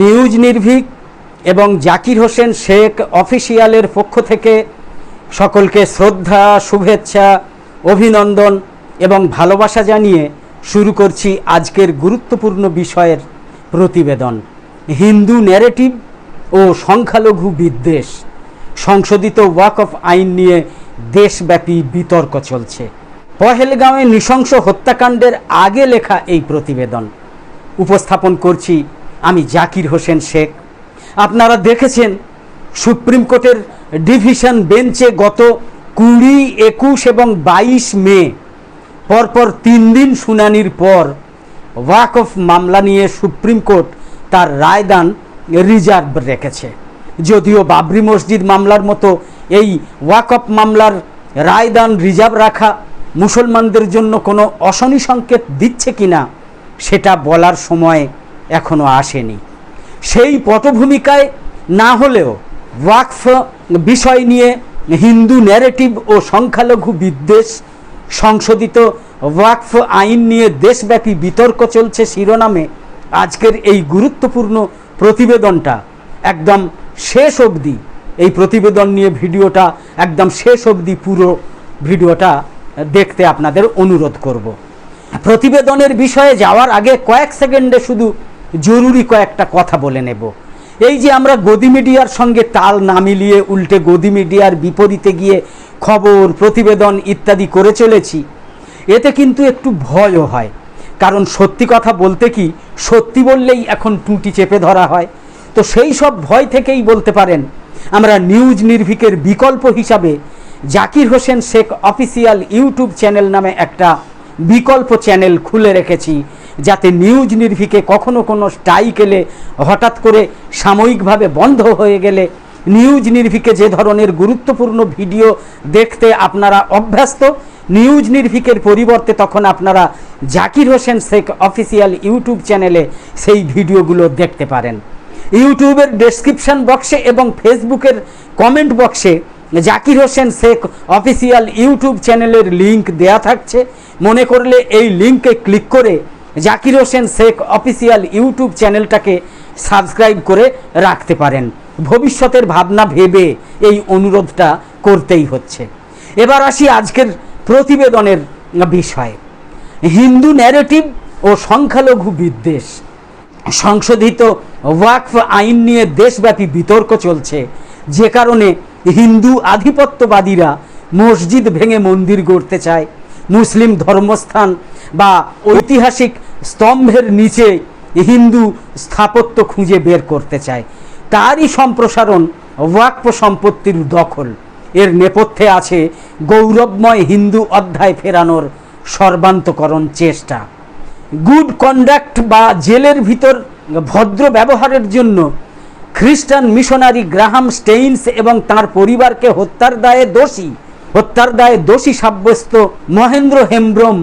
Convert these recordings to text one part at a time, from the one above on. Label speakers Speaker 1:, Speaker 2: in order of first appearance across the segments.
Speaker 1: News নির্ভীক এবং জাকির হোসেন শেখ অফিসিয়ালের পক্ষ থেকে সকলকে শ্রদ্ধা, শুভেচ্ছা, অভিনন্দন এবং ভালোবাসা জানিয়ে শুরু করছি আজকের গুরুত্বপূর্ণ বিষয়ের প্রতিবেদন। হিন্দু ন্যারেটিভ ও সংখ্যালঘু বিদ্বেষ। সংশোধিত ওয়াক অফ আইন নিয়ে দেশব্যাপী বিতর্ক চলছে। পহেলগাঁওয়ে নৃশংস হত্যাকাণ্ডের আগে লেখা এই প্রতিবেদন। উপস্থাপন করছি আমি জাকির হোসেন শেখ। আপনারা দেখেছেন সুপ্রিম কোর্টের ডিভিশন বেঞ্চে গত কুড়ি, একুশ এবং বাইশ মে, পরপর তিন দিন শুনানির পর ওয়াক অফ মামলা নিয়ে সুপ্রিম কোর্ট তার রায়দান রিজার্ভ রেখেছে। যদিও বাবরি মসজিদ মামলার মতো এই ওয়াক অফ মামলার রায়দান রিজার্ভ রাখা মুসলমানদের জন্য কোনো অশনি সংকেত দিচ্ছে কিনা, সেটা বলার সময় এখনও আসেনি। সেই পটভূমিকায় না হলেও ওয়াকফ বিষয় নিয়ে হিন্দু ন্যারেটিভ ও সংখ্যালঘু বিদ্বেষ, সংশোধিত ওয়াকফ আইন নিয়ে দেশব্যাপী বিতর্ক চলছে শিরোনামে, আজকের এই গুরুত্বপূর্ণ প্রতিবেদনটা একদম শেষ অবধি, এই প্রতিবেদন নিয়ে ভিডিওটা একদম শেষ অবধি পুরো ভিডিওটা দেখতে আপনাদের অনুরোধ করব। প্রতিবেদনের বিষয়ে যাওয়ার আগে কয়েক সেকেন্ডে শুধু জরুরি কয়েকটা কথা বলে নেব। এই যে আমরা গদি মিডিয়ার সঙ্গে তাল না মিলিয়ে উল্টে গদি মিডিয়ার বিপরীতে গিয়ে খবর, প্রতিবেদন ইত্যাদি করে চলেছি, এতে কিন্তু একটু ভয়ও হয়। কারণ সত্যি কথা বলতে কি, সত্যি বললেই এখন টুটি চেপে ধরা হয়। তো সেই সব ভয় থেকেই বলতে পারেন, আমরা নিউজ নির্ভীকের বিকল্প হিসাবে Zakir Hossain Sheikh official YouTube channel নামে একটা বিকল্প চ্যানেল খুলে রেখেছি, যাতে নিউজ নির্ভীকে কখনো কোনো স্ট্রাইক এলে হঠাৎ করে সাময়িকভাবে বন্ধ হয়ে গেলে নিউজ নির্ভীকে যে ধরনের গুরুত্বপূর্ণ ভিডিও দেখতে আপনারা অভ্যস্ত, নিউজ নির্ভীকের পরিবর্তে তখন আপনারা জাকির হোসেন শেখ অফিসিয়াল ইউটিউব চ্যানেলে সেই ভিডিওগুলো দেখতে পারেন। ইউটিউবের ডেসক্রিপশন বক্সে এবং ফেসবুকের কমেন্ট বক্সে জাকির হোসেন শেখ অফিসিয়াল ইউটিউব চ্যানেলের লিংক দেয়া থাকছে। মনে করলে এই লিংকে ক্লিক করে জাকির হোসেন শেখ অফিসিয়াল ইউটিউব চ্যানেলটাকে সাবস্ক্রাইব করে রাখতে পারেন। ভবিষ্যতের ভাবনা ভেবে এই অনুরোধটা করতেই হচ্ছে। এবার আসি আজকের প্রতিবেদনের বিষয়ে। হিন্দু ন্যারেটিভ ও সংখ্যালঘু বিদ্বেষ। সংশোধিত ওয়াকফ আইন নিয়ে দেশব্যাপী বিতর্ক চলছে। যে কারণে হিন্দু আধিপত্যবাদীরা মসজিদ ভেঙে মন্দির গড়তে চায়। মুসলিম ধর্মস্থান বা ঐতিহাসিক স্তম্ভের নিচে হিন্দু স্থাপত্য খুঁজে বের করতে চায়। তারই সম্প্রসারণ ওয়াকফ সম্পত্তির দখল। এর নেপথ্যে আছে গৌরবময় হিন্দু অধ্যায় ফেরানোর সর্বান্তকরণ চেষ্টা। গুড কন্ডাক্ট বা জেলের ভিতর ভদ্র ব্যবহারের জন্য খ্রিস্টান মিশনারি গ্রাহাম স্টেইনস এবং তার পরিবারকে হত্যার দায়ে দোষী, হত্যার দায়ে দোষী সাব্যস্ত মহেন্দ্র হেমব্রম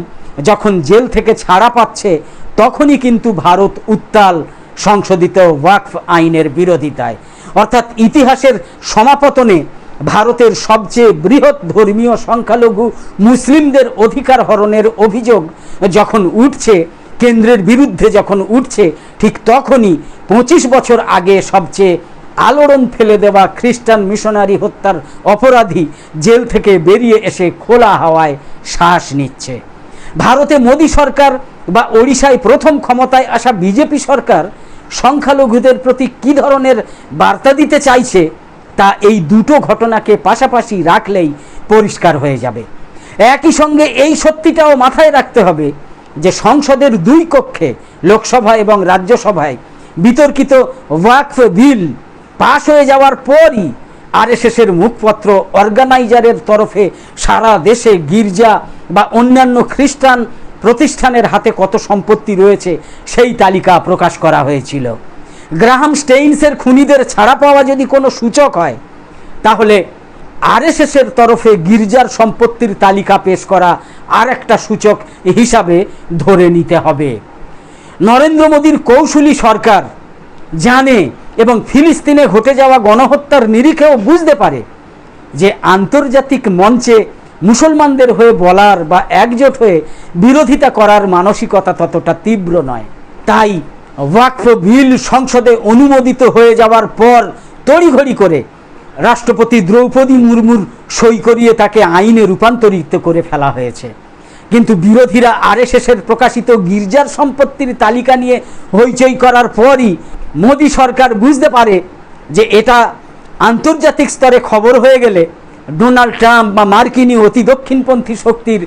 Speaker 1: যখন জেল থেকে ছাড়া পাচ্ছে, তখনই কিন্তু ভারত উত্তাল সংশোধিত ওয়াকফ আইনের বিরোধিতায়। অর্থাৎ ইতিহাসের সমাপতনে ভারতের সবচেয়ে বৃহৎ ধর্মীয় সংখ্যালঘু মুসলিমদের অধিকার হরণের অভিযোগ যখন উঠছে কেন্দ্রের বিরুদ্ধে যখন উঠছে, ঠিক তখনই পঁচিশ বছর আগে সবচেয়ে আলোড়ন ফেলে দেওয়া খ্রিস্টান মিশনারি হত্যার অপরাধী জেল থেকে বেরিয়ে এসে খোলা হাওয়ায় শ্বাস নিচ্ছে। ভারতে মোদী সরকার বা ওড়িশায় প্রথম ক্ষমতায় আসা বিজেপি সরকার সংখ্যালঘুদের প্রতি কী ধরনের বার্তা দিতে চাইছে, তা এই দুটো ঘটনাকে পাশাপাশি রাখলেই পরিষ্কার হয়ে যাবে। একই সঙ্গে এই সত্যিটাও মাথায় রাখতে হবে যে সংসদের দুই কক্ষে লোকসভা এবং রাজ্যসভায় বিতর্কিত ওয়াকফ বিল পাশ হয়ে যাওয়ার পরই আরএসএসের মুখপত্র অর্গানাইজারের তরফে সারা দেশে গির্জা বা অন্যান্য খ্রিস্টান প্রতিষ্ঠানের হাতে কত সম্পত্তি রয়েছে সেই তালিকা প্রকাশ করা হয়েছিল। গ্রাহাম স্টেইনসের খুনিদের ছাড়া পাওয়া যদি কোনো সূচক হয়, তাহলে আরএসএসের তরফে গির্জার সম্পত্তির তালিকা পেশ করা আর একটা সূচক হিসাবে ধরে নিতে হবে। নরেন্দ্র মোদীর কৌশলী সরকার জানে এবং ফিলিস্তিনে ঘটে যাওয়া গণহত্যার নিরিখেও বুঝতে পারে যে আন্তর্জাতিক মঞ্চে মুসলমানদের হয়ে বলার বা একজোট হয়ে বিরোধিতা করার মানসিকতা ততটা তীব্র নয়। তাই ওয়াকফ বিল সংসদে অনুমোদিত হয়ে যাওয়ার পর তড়িঘড়ি করে রাষ্ট্রপতি দ্রৌপদী মুর্মুর সই করিয়ে তাকে আইনে রূপান্তরিত করে ফেলা হয়েছে। কিন্তু বিরোধীরা আরএসএসের প্রকাশিত গির্জার সম্পত্তির তালিকা নিয়ে হইচই করার পরই মোদী সরকার বুঝতে পারে যে এটা আন্তর্জাতিক স্তরে খবর হয়ে গেলে ডোনাল্ড ট্রাম্প বা মার্কিনী অতি দক্ষিণপন্থী শক্তির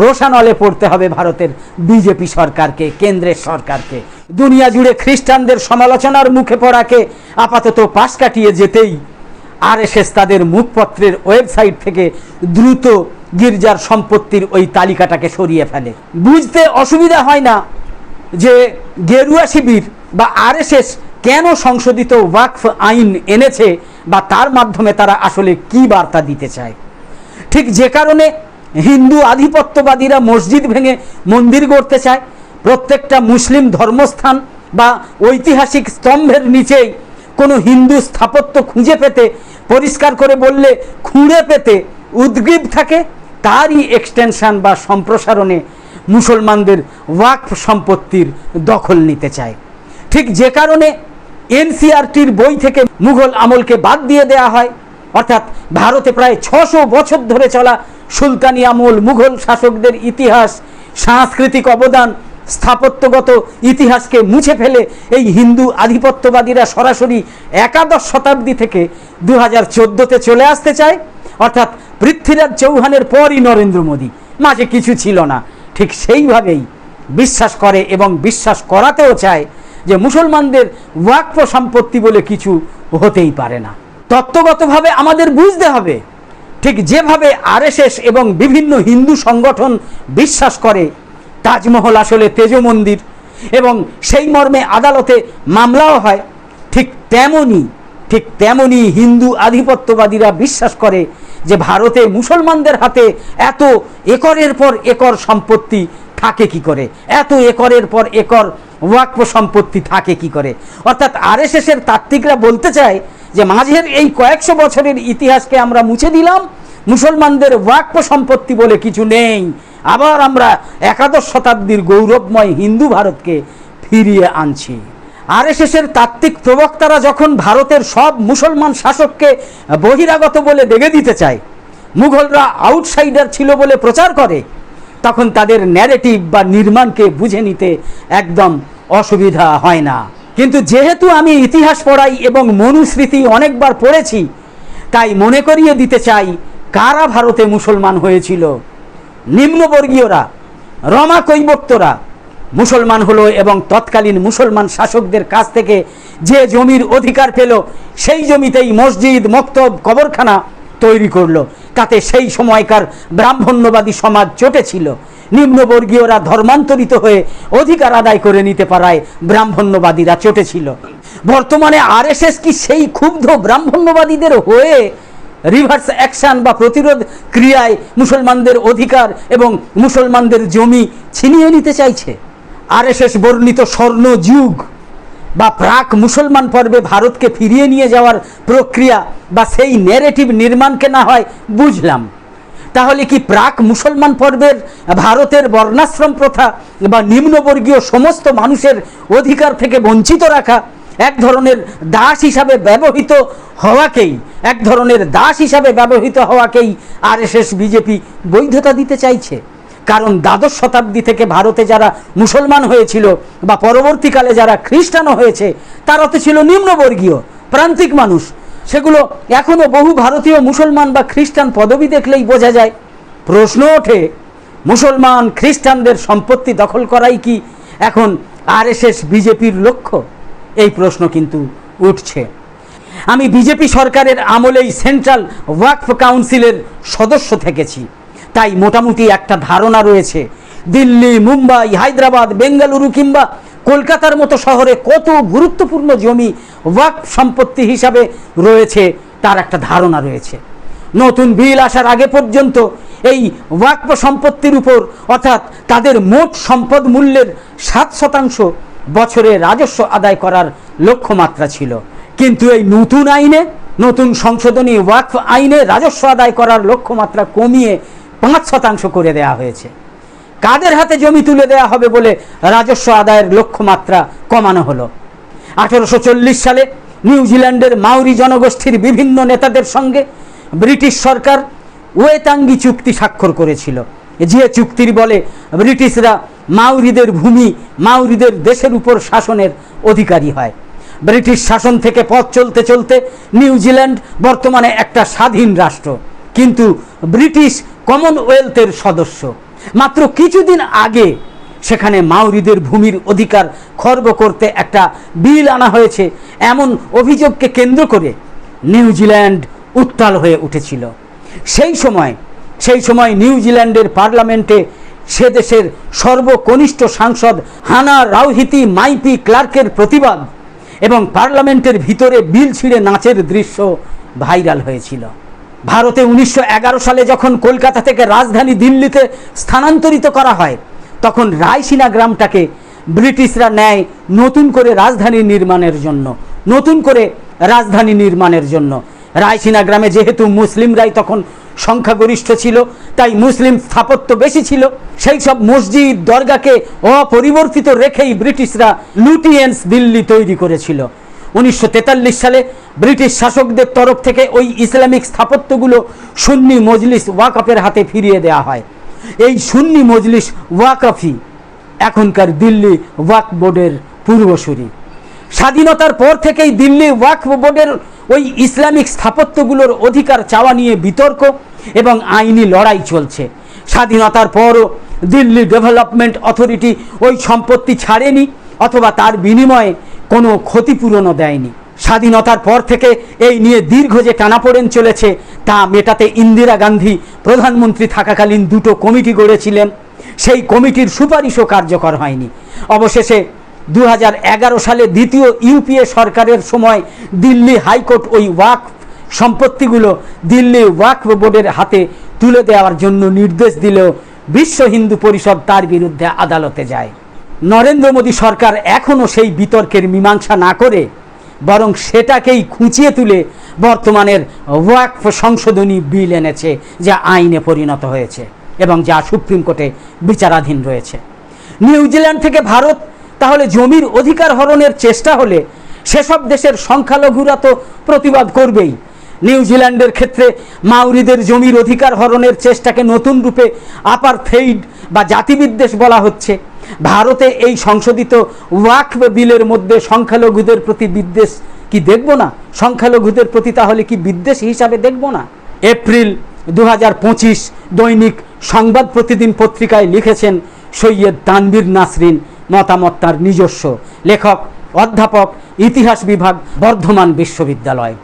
Speaker 1: রোশানলে পড়তে হবে ভারতের বিজেপি সরকারকে, কেন্দ্রের সরকারকে। দুনিয়া জুড়ে খ্রিস্টানদের সমালোচনার মুখে পড়াকে আপাতত পাশ কাটিয়ে যেতেই আরএসএস তাদের মুখপত্রের ওয়েবসাইট থেকে দ্রুত গির্জার সম্পত্তির ওই তালিকাটাকে সরিয়ে ফেলে। বুঝতে অসুবিধা হয় না যে গেরুয়া শিবির বা আরএসএস কেন সংশোধিত ওয়াকফ আইন এনেছে বা তার মাধ্যমে তারা আসলে কি বার্তা দিতে চায়। ঠিক যে কারণে হিন্দু আধিপত্যবাদীরা মসজিদ ভেঙে মন্দির গড়তে চায়। প্রত্যেকটা মুসলিম ধর্মস্থান বা ঐতিহাসিক স্তম্ভের নিচেই কোনো হিন্দু স্থাপত্য খুঁজে পেতে, পরিষ্কার করে বললে খুঁড়ে পেতে উদ্গ্রীব থাকে, তারই এক্সটেনশন বা সম্প্রসারণে মুসলমানদের ওয়াকফ সম্পত্তির দখল নিতে চায়। ঠিক যে কারণে এনসিআরটির বই থেকে মুঘল আমলকে বাদ দিয়ে দেয়া হয়। অর্থাৎ ভারতে প্রায় ছশো বছর ধরে চলা সুলতানি আমল মুঘল শাসকদের ইতিহাস, সাংস্কৃতিক অবদান স্থাপত্যগত ইতিহাসকে মুছে ফেলে এই হিন্দু আধিপত্যবাদীরা সরাসরি একাদশ শতাব্দী থেকে দু হাজার চোদ্দোতে চলে আসতে চায়। অর্থাৎ পৃথ্বীরাজ চৌহানের পরই নরেন্দ্র মোদী। মাঝে কিছু ছিল না। ঠিক সেইভাবেই বিশ্বাস করে এবং বিশ্বাস করাতেও চায় যে মুসলমানদের ওয়াকফ সম্পত্তি বলে কিছু হতেই পারে না। তত্ত্বগতভাবে আমাদের বুঝতে হবে, ঠিক যেভাবে আরএসএস এবং বিভিন্ন হিন্দু সংগঠন বিশ্বাস করে তাজমহল আসলে তেজ মন্দির এবং সেই মর্মে আদালতে মামলাও হয়। ঠিক তেমনই ঠিক তেমনই হিন্দু আধিপত্যবাদীরা বিশ্বাস করে যে ভারতে মুসলমানদের হাতে এত একরের পর একর সম্পত্তি থাকে কি করে? এত একরের পর একর ওয়াকফ সম্পত্তি থাকে কি করে? অর্থাৎ আরএসএসের তাত্ত্বিকরা বলতে চায় যে মাঝের এই কয়েকশো বছরের ইতিহাসকে আমরা মুছে দিলাম। মুসলমানদের ওয়াকফ সম্পত্তি বলে কিছু নেই। আবার আমরা একাদশ শতাব্দীর গৌরবময় হিন্দু ভারতকে ফিরিয়ে আনছি। আর আরএসএসের তাত্ত্বিক প্রবক্তারা যখন ভারতের সব মুসলমান শাসককে বহিরাগত বলে দেখে দিতে চায়, মুঘলরা আউটসাইডার ছিল বলে প্রচার করে, তখন তাদের ন্যারেটিভ বা নির্মাণকে বুঝে নিতে একদম অসুবিধা হয় না। কিন্তু যেহেতু আমি ইতিহাস পড়াই এবং মনুস্মৃতি অনেকবার পড়েছি, তাই মনে করিয়ে দিতে চাই কারা ভারতে মুসলমান হয়েছিল। নিম্নবর্গীয়রা, রমা কৈবত্যরা মুসলমান হলো এবং তৎকালীন মুসলমান শাসকদের কাছ থেকে যে জমির অধিকার পেল, সেই জমিতেই মসজিদ, মক্তব, কবরখানা তৈরি করল। তাতে সেই সময়কার ব্রাহ্মণ্যবাদী সমাজ চটেছিল নিম্নবর্গীয়রা ধর্মান্তরিত হয়ে অধিকার আদায় করে নিতে পারায় ব্রাহ্মণ্যবাদীরা চটেছিল বর্তমানে আরএসএস কি সেই ক্ষুব্ধ ব্রাহ্মণ্যবাদীদের হয়ে রিভার্স অ্যাকশন বা প্রতিরোধ ক্রিয়ায় মুসলমানদের অধিকার এবং মুসলমানদের জমি ছিনিয়ে নিতে চাইছে। আরএসএস বর্ণিত স্বর্ণ যুগ বা প্রাক মুসলমান পর্বে ভারতকে ফিরিয়ে নিয়ে যাওয়ার প্রক্রিয়া বা সেই নেরেটিভ নির্মাণকে না হয় বুঝলাম। তাহলে কি প্রাক মুসলমান পর্বের ভারতের বর্ণাশ্রম প্রথা বা নিম্নবর্গীয় সমস্ত মানুষের অধিকার থেকে বঞ্চিত রাখা এক ধরনের দাস হিসাবে ব্যবহৃত হওয়াকেই, এক ধরনের দাস হিসাবে ব্যবহৃত হওয়াকেই আরএসএস, বিজেপি বৈধতা দিতে চাইছে। কারণ দ্বাদশ শতাব্দী থেকে ভারতে যারা মুসলমান হয়েছিল বা পরবর্তীকালে যারা খ্রিস্টানও হয়েছে, তারা তো ছিল নিম্নবর্গীয়, প্রান্তিক মানুষ। সেগুলো এখনও বহু ভারতীয় মুসলমান বা খ্রিস্টান পদবি দেখলেই বোঝা যায়। প্রশ্ন ওঠে, মুসলমান খ্রিস্টানদের সম্পত্তি দখল করাই কি এখন আরএসএস, বিজেপির লক্ষ্য? এই প্রশ্ন কিন্তু উঠছে। আমি বিজেপি সরকারের আমলেই সেন্ট্রাল ওয়াকফ কাউন্সিলের সদস্য থেকেছি। তাই মোটামুটি একটা ধারণা রয়েছে, দিল্লি, মুম্বাই, হায়দ্রাবাদ, বেঙ্গালুরু কিংবা কলকাতার মতো শহরে কত গুরুত্বপূর্ণ জমি ওয়াকফ সম্পত্তি হিসাবে রয়েছে তার একটা ধারণা রয়েছে। নতুন বিল আসার আগে পর্যন্ত এই ওয়াকফ সম্পত্তির উপর অর্থাৎ তাদের মোট সম্পদ মূল্যের সাত শতাংশ বছরে রাজস্ব আদায় করার লক্ষ্যমাত্রা ছিল। কিন্তু এই নতুন আইনে, নতুন সংশোধনী ওয়াকফ আইনে রাজস্ব আদায় করার লক্ষ্যমাত্রা কমিয়ে পাঁচ শতাংশ করে দেওয়া হয়েছে। কাদের হাতে জমি তুলে দেওয়া হবে বলে রাজস্ব আদায়ের লক্ষ্যমাত্রা কমানো হলো? আঠেরোশো চল্লিশ সালে নিউজিল্যান্ডের মাউরি জনগোষ্ঠীর বিভিন্ন নেতাদের সঙ্গে ব্রিটিশ সরকার ওয়েতাঙ্গি চুক্তি স্বাক্ষর করেছিল। যে চুক্তির বলে ব্রিটিশরা মাউরিদের ভূমি মাউরিদের দেশের উপর শাসনের অধিকারী হয়। ব্রিটিশ শাসন থেকে পথ চলতে চলতে নিউজিল্যান্ড বর্তমানে একটা স্বাধীন রাষ্ট্র, কিন্তু ব্রিটিশ কমনওয়েলথের সদস্য। মাত্র কিছুদিন আগে সেখানে মাউরিদের ভূমির অধিকার খর্ব করতে একটা বিল আনা হয়েছে, এমন অভিযোগকে কেন্দ্র করে নিউজিল্যান্ড উত্তাল হয়ে উঠেছিল। সেই সময় সেই সময় নিউজিল্যান্ডের পার্লামেন্টে সে দেশের সর্বকনিষ্ঠ সাংসদ হানা রাউহিতি মাইপি ক্লার্কের প্রতিবাদ এবং পার্লামেন্টের ভিতরে বিল ছিঁড়ে নাচের দৃশ্য ভাইরাল হয়েছিল। ভারতে উনিশশো এগারো সালে যখন কলকাতা থেকে রাজধানী দিল্লিতে স্থানান্তরিত করা হয়, তখন রায়সিনা গ্রামটাকে ব্রিটিশরা নেয় নতুন করে রাজধানী নির্মাণের জন্য, নতুন করে রাজধানী নির্মাণের জন্য। রায়সিনা গ্রামে যেহেতু মুসলিমরাই তখন সংখ্যাগরিষ্ঠ ছিল, তাই মুসলিম স্থাপত্য বেশি ছিল। সেই সব মসজিদ, দরগাকে অপরিবর্তিত রেখেই ব্রিটিশরা লুটিয়েন্স দিল্লি তৈরি করেছিল। উনিশশো তেতাল্লিশ সালে ব্রিটিশ শাসকদের তরফ থেকে ওই ইসলামিক স্থাপত্যগুলো সুন্নি মজলিস ওয়াকফের হাতে ফিরিয়ে দেওয়া হয়। এই সুন্নি মজলিস ওয়াকফি এখনকার দিল্লি ওয়াক বোর্ডের পূর্বসূরি। স্বাধীনতার পর থেকেই দিল্লি ওয়াকফ বোর্ডের ওই ইসলামিক স্থাপত্যগুলোর অধিকার চাওয়া নিয়ে বিতর্ক এবং আইনি লড়াই চলছে। স্বাধীনতার পরও দিল্লি ডেভেলপমেন্ট অথরিটি ওই সম্পত্তি ছাড়েনি অথবা তার বিনিময়ে কোনো ক্ষতিপূরণও দেয়নি। স্বাধীনতার পর থেকে এই নিয়ে দীর্ঘ যে টানাপোড়েন চলেছে, তা মেটাতে ইন্দিরা গান্ধী প্রধানমন্ত্রী থাকাকালীন দুটো কমিটি গড়েছিলেন। সেই কমিটির সুপারিশও কার্যকর হয়নি। অবশেষে দু হাজার এগারো সালে দ্বিতীয় ইউপিএ সরকারের সময় দিল্লি হাইকোর্ট ওই ওয়াক সম্পত্তিগুলো দিল্লি ওয়াকফ বোর্ডের হাতে তুলে দেওয়ার জন্য নির্দেশ দিলেও বিশ্ব হিন্দু পরিষদ তার বিরুদ্ধে আদালতে যায়। নরেন্দ্র মোদী সরকার এখনও সেই বিতর্কের মীমাংসা না করে বরং সেটাকেই খুঁচিয়ে তুলে বর্তমানের ওয়াকফ সংশোধনী বিল এনেছে, যা আইনে পরিণত হয়েছে এবং যা সুপ্রিম কোর্টে বিচারাধীন রয়েছে। নিউজিল্যান্ড থেকে ভারত, তাহলে জমির অধিকার হরণের চেষ্টা হলে সেসব দেশের সংখ্যালঘুরা তো প্রতিবাদ করবেই। নিউজিল্যান্ডের ক্ষেত্রে মাউরিদের জমির অধিকার হরণের চেষ্টাকে নতুন রূপে আপার ফেইড বা জাতিবিদ্বেষ বলা হচ্ছে। ভারতে এই সংশোধিত ওয়াকফ বিলের মধ্যে সংখ্যালঘুদের প্রতি বিদ্বেষ কি দেখব না? সংখ্যালঘুদের প্রতি তাহলে কি বিদ্বেষ হিসাবে দেখব না? এপ্রিল দু হাজার পঁচিশ দৈনিক সংবাদ প্রতিদিন পত্রিকায় লিখেছেন সৈয়দ তানবীর নাসরিন, মতামত তার নিজস্ব। লেখক, অধ্যাপক, ইতিহাস বিভাগ, বর্ধমান বিশ্ববিদ্যালয়।